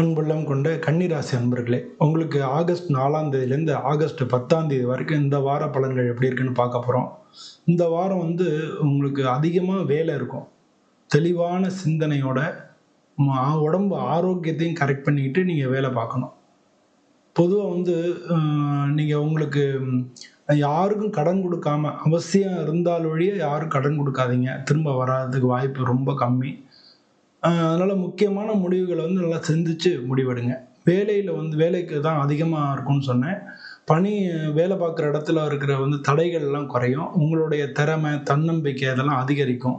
அன்புள்ளம் கொண்ட கன்னிராசி அன்பர்களே உங்களுக்கு ஆகஸ்ட் நாலாம் தேதியிலேருந்து ஆகஸ்ட் பத்தாம் தேதி வரைக்கும் இந்த வார பலன்கள் எப்படி இருக்குன்னு பார்க்க போகிறோம் இந்த வாரம் வந்து உங்களுக்கு அதிகமாக வேலை இருக்கும். தெளிவான சிந்தனையோட உடம்பு ஆரோக்கியத்தையும் கரெக்ட் பண்ணிக்கிட்டு நீங்கள் வேலை பார்க்கணும். பொதுவாக வந்து நீங்கள் உங்களுக்கு யாருக்கும் கடன் கொடுக்காம அவசியம் இருந்தால் வழியே யாரும் கடன் கொடுக்காதீங்க. திரும்ப வராததுக்கு வாய்ப்பு ரொம்ப கம்மி. அதனால் முக்கியமான முடிவுகளை வந்து நல்லா சிந்திச்சு முடிவெடுங்க. வேலையில் வந்து வேலைக்கு தான் அதிகமாக இருக்கும்னு சொன்னேன். பணி வேலை பார்க்குற இடத்துல இருக்கிற வந்து தடைகள்லாம் குறையும். உங்களுடைய திறமை தன்னம்பிக்கை இதெல்லாம் அதிகரிக்கும்.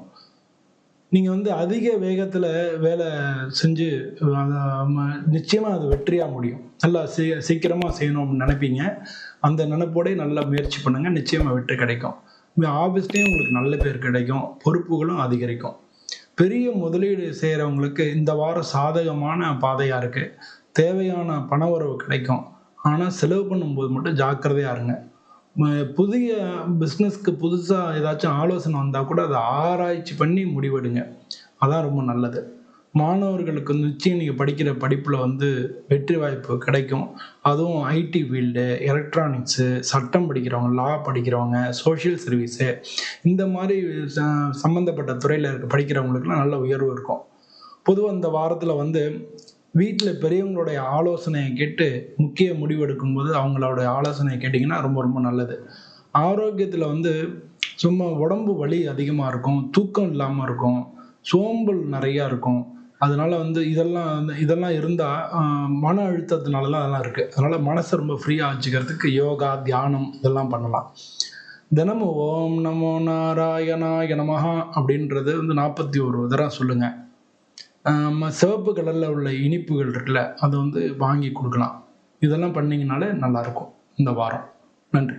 நீங்கள் வந்து அதிக வேகத்தில் வேலை செஞ்சு நிச்சயமாக அது வெற்றியாக முடியும். நல்லா சீ சீக்கிரமாக செய்யணும் அப்படின்னு நினைப்பீங்க. அந்த நினைப்போடய நல்லா முயற்சி பண்ணுங்கள் நிச்சயமாக வெற்றி கிடைக்கும். ஆஃபீஸ்லேயும் உங்களுக்கு நல்ல பேர் கிடைக்கும். பொறுப்புகளும் அதிகரிக்கும். பெரிய முதலீடு செய்கிறவங்களுக்கு இந்த வாரம் சாதகமான பாதையாக இருக்குது தேவையான பணவரவு கிடைக்கும். ஆனால் செலவு பண்ணும்போது மட்டும் ஜாக்கிரதையாக இருங்க. புதிய பிஸ்னஸ்க்கு புதுசாக ஏதாச்சும் ஆலோசனை வந்தால் கூட அதை ஆராய்ச்சி பண்ணி முடிவெடுங்க. அதான் ரொம்ப நல்லது. மாணவர்களுக்கு வந்து நிச்சயம் நீங்கள் படிக்கிற படிப்பில் வந்து வெற்றி வாய்ப்பு கிடைக்கும். அதுவும் ஐடி ஃபீல்டு எலக்ட்ரானிக்ஸு சட்டம் படிக்கிறவங்க லா படிக்கிறவங்க சோஷியல் சர்வீஸு இந்த மாதிரி ச- சம்மந்தப்பட்ட துறையில் இருக்க படிக்கிறவங்களுக்குலாம் நல்ல உயர்வு இருக்கும். பொதுவாக இந்த வாரத்தில் வந்து வீட்டில் பெரியவங்களுடைய ஆலோசனையை கேட்டு முக்கிய முடிவு எடுக்கும்போது அவங்களோட ஆலோசனையை கேட்டிங்கன்னா ரொம்ப ரொம்ப நல்லது. ஆரோக்கியத்தில் வந்து சும்மா உடம்பு வலி அதிகமாக இருக்கும் தூக்கம் இல்லாமல் இருக்கும் சோம்பல் நிறையா இருக்கும். அதனால வந்து இதெல்லாம் வந்து- இதெல்லாம் இருந்தால் மன அழுத்தத்தினாலலாம் அதெல்லாம் இருக்குது அதனால் மனசை ரொம்ப ஃப்ரீயாக வச்சுக்கிறதுக்கு யோகா தியானம் இதெல்லாம் பண்ணலாம். தினமும் ஓம் நமோ நாராயணாய நமஹா அப்படின்றது வந்து நாற்பத்தி ஒரு தடவை சொல்லுங்கள் நம்ம சிவப்பு கலரில் உள்ள இனிப்புகள் இருக்குல்ல அதை வந்து வாங்கி கொடுக்கலாம். இதெல்லாம் பண்ணிங்கனாலே நல்லாயிருக்கும் இந்த வாரம். நன்றி.